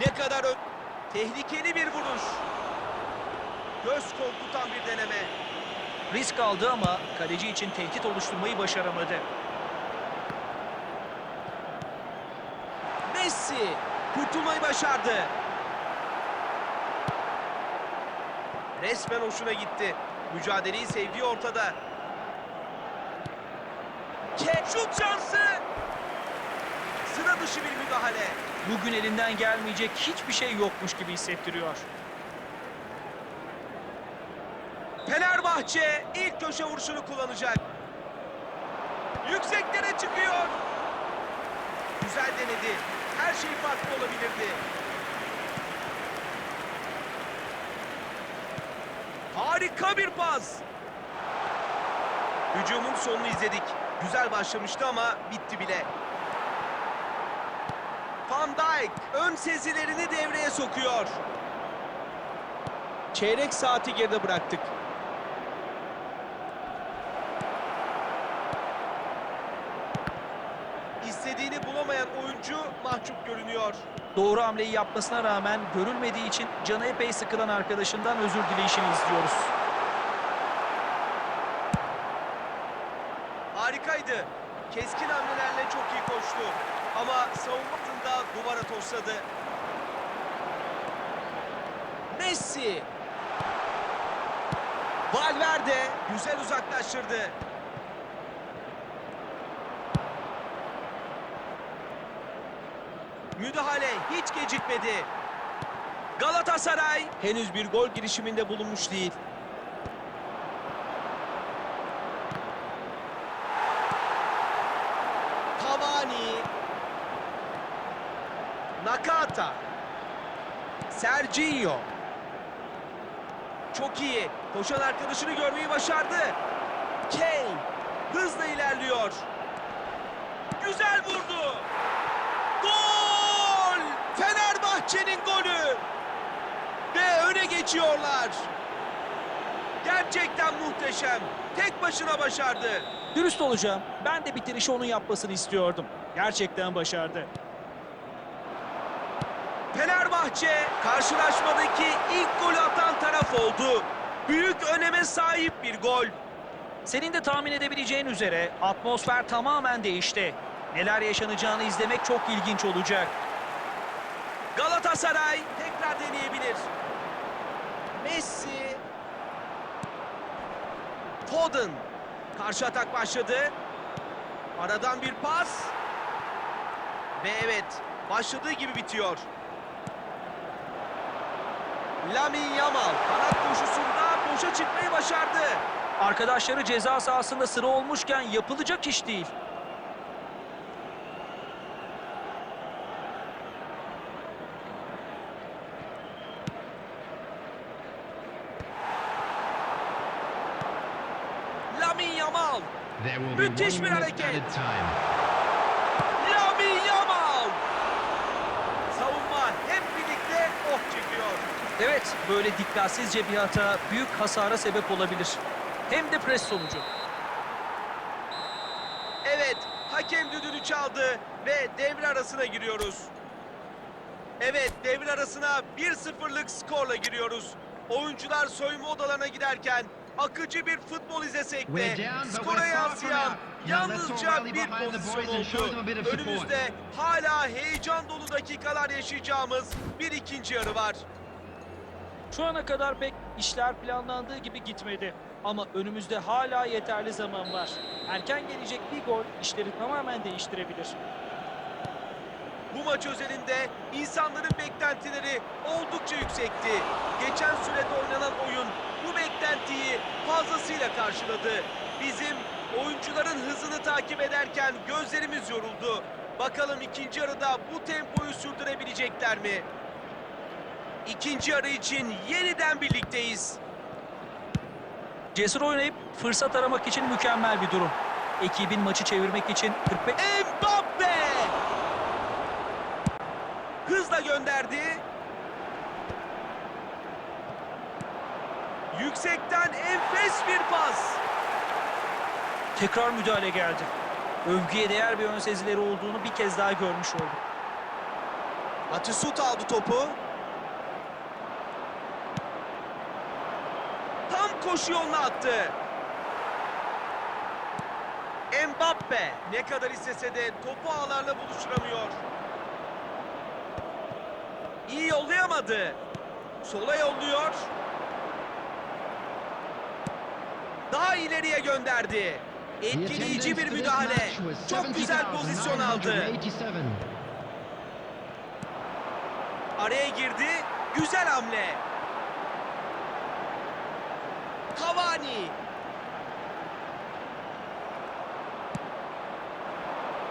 Ne kadar ö- tehlikeli bir vuruş. Göz korkutan bir deneme. Risk aldı ama kaleci için tehdit oluşturmayı başaramadı. Messi kurtulmayı başardı. Resmen hoşuna gitti. Mücadeleyi sevdiği ortada. Şut şansı. Sıra dışı bir müdahale. Bugün elinden gelmeyecek hiçbir şey yokmuş gibi hissettiriyor. Fenerbahçe ilk köşe vuruşunu kullanacak. Yükseklere çıkıyor. Güzel denedi. Her şey farklı olabilirdi. Harika bir pas. Hücumun sonunu izledik. Güzel başlamıştı ama bitti bile. Van Dijk ön sezilerini devreye sokuyor. Çeyrek saati geride bıraktık. İstediğini bulamayan oyuncu mahcup görünüyor. Doğru hamleyi yapmasına rağmen görülmediği için canı epey sıkılan arkadaşından özür dileyişini izliyoruz. Harikaydı. Keskin hamlelerle çok iyi koştu. Ama savunmasında duvara tosladı. Messi. Valverde güzel uzaklaştırdı. Müdahale hiç gecikmedi. Galatasaray henüz bir gol girişiminde bulunmuş değil. Cavani. Nakata. Sergio. Çok iyi. Koşan arkadaşını görmeyi başardı. Kane hızla ilerliyor. Güzel vurdu. Gol! Fenerbahçe'nin golü. Ve öne geçiyorlar. Gerçekten muhteşem. Tek başına başardı. Dürüst olacağım. Ben de bitirişi onun yapmasını istiyordum. Gerçekten başardı. Fenerbahçe karşılaşmadaki ilk golü atan taraf oldu. Büyük öneme sahip bir gol. Senin de tahmin edebileceğin üzere atmosfer tamamen değişti. Neler yaşanacağını izlemek çok ilginç olacak. Galatasaray tekrar deneyebilir. Messi. Foden. Karşı atak başladı. Aradan bir pas. Ve evet, başladığı gibi bitiyor. Lamine Yamal kanat koşusunda boşa çıkmayı başardı. Arkadaşları ceza sahasında sıra olmuşken yapılacak iş değil. Lamine Yamal. Müthiş bir hareket. Evet, böyle dikkatsizce bir hata büyük hasara sebep olabilir. Hem de pres sonucu. Evet, hakem düdüğünü çaldı ve devre arasına giriyoruz. Evet, devre arasına 1-0'lık skorla giriyoruz. Oyuncular soyunma odalarına giderken akıcı bir futbol izlesek de skora yansıyan yalnızca bir pozisyon oldu. Önümüzde hala heyecan dolu dakikalar yaşayacağımız bir ikinci yarı var. Şu ana kadar pek işler planlandığı gibi gitmedi. Ama önümüzde hala yeterli zaman var. Erken gelecek bir gol işleri tamamen değiştirebilir. Bu maç özelinde insanların beklentileri oldukça yüksekti. Geçen sürede oynanan oyun bu beklentiyi fazlasıyla karşıladı. Bizim oyuncuların hızını takip ederken gözlerimiz yoruldu. Bakalım ikinci yarıda bu tempoyu sürdürebilecekler mi? İkinci yarı için yeniden birlikteyiz. Cesur oynayıp fırsat aramak için mükemmel bir durum. Ekibin maçı çevirmek için 45 Mbappe! Hızla gönderdi. Yüksekten enfes bir pas. tekrar müdahale geldi. Övgüye değer bir ön sezileri olduğunu bir kez daha görmüş olduk. Atisut aldı topu. Koşu yoluna attı. Mbappe ne kadar istese de topu ağlarla buluşturamıyor. İyi yollayamadı. Sola yolluyor. Daha ileriye gönderdi. Etkileyici bir müdahale. Çok güzel pozisyon aldı. Araya girdi. Güzel hamle. Cavani.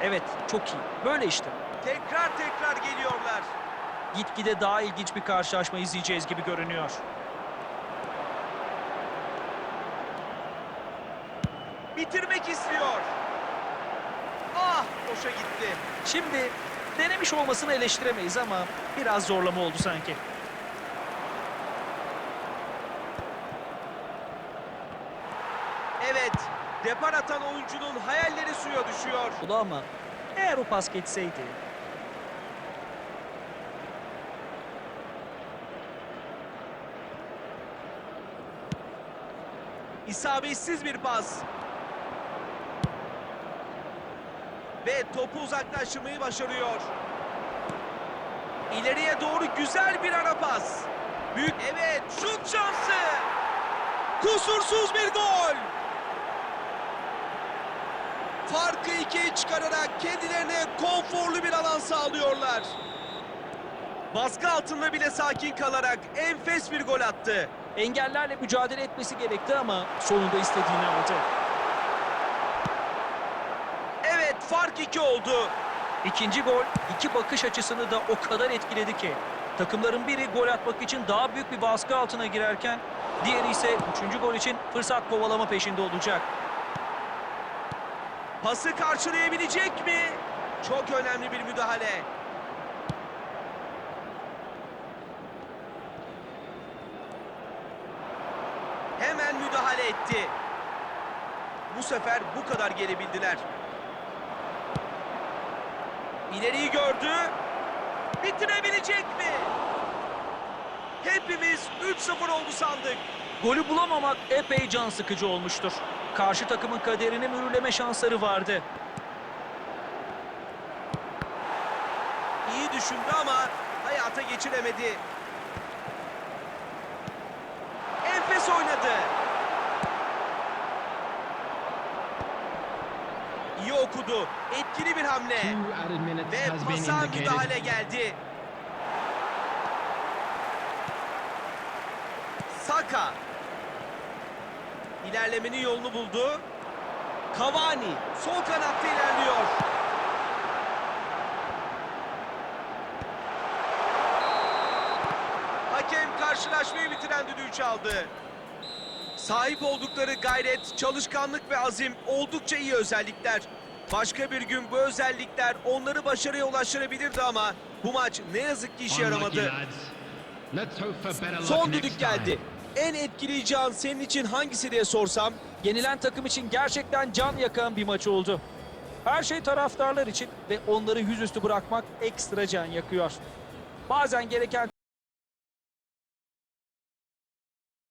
Evet, çok iyi. Böyle işte. Tekrar tekrar geliyorlar. Gitgide daha ilginç bir karşılaşma izleyeceğiz gibi görünüyor. Bitirmek istiyor. Ah boşa gitti. Şimdi denemiş olmasını eleştiremeyiz ama biraz zorlama oldu sanki. Evet. Depar atan oyuncunun hayalleri suya düşüyor. Ulu ama eğer o pas geçseydi İsabetsiz bir pas. Ve topu uzaklaştırmayı başarıyor. İleriye doğru güzel bir ara pas. Büyük evet şut şansı. Kusursuz bir gol. Farkı ikiye çıkararak kendilerine konforlu bir alan sağlıyorlar. Baskı altında bile sakin kalarak enfes bir gol attı. engellerle mücadele etmesi gerekti ama sonunda istediğini aldı. Evet fark iki oldu. İkinci gol iki bakış açısını da o kadar etkiledi ki. Takımların biri gol atmak için daha büyük bir baskı altına girerken diğeri ise üçüncü gol için fırsat kovalama peşinde olacak. Pası karşılayabilecek mi? Çok önemli bir müdahale. Hemen müdahale etti. Bu sefer bu kadar gelebildiler. İleriyi gördü. Bitirebilecek mi? Hepimiz 3-0 oldu sandık. Golü bulamamak epey can sıkıcı olmuştur. Karşı takımın kaderini mühürleme şansları vardı. İyi düşündü ama hayata geçiremedi. Enfes oynadı. İyi okudu. Etkili bir hamle. Ve pasa müdahale geldi. Saka. İlerlemenin yolunu buldu. Cavani sol kanatta ilerliyor. Hakem karşılaşmayı bitiren düdüğü çaldı. Sahip oldukları gayret, çalışkanlık ve azim oldukça iyi özellikler. Başka bir gün bu özellikler onları başarıya ulaştırabilirdi ama bu maç ne yazık ki işe yaramadı. Son düdük geldi. En etkileyici an senin için hangisi diye sorsam Yenilen takım için gerçekten can yakan bir maç oldu. Her şey taraftarlar için ve onları yüzüstü bırakmak ekstra can yakıyor. Bazen gereken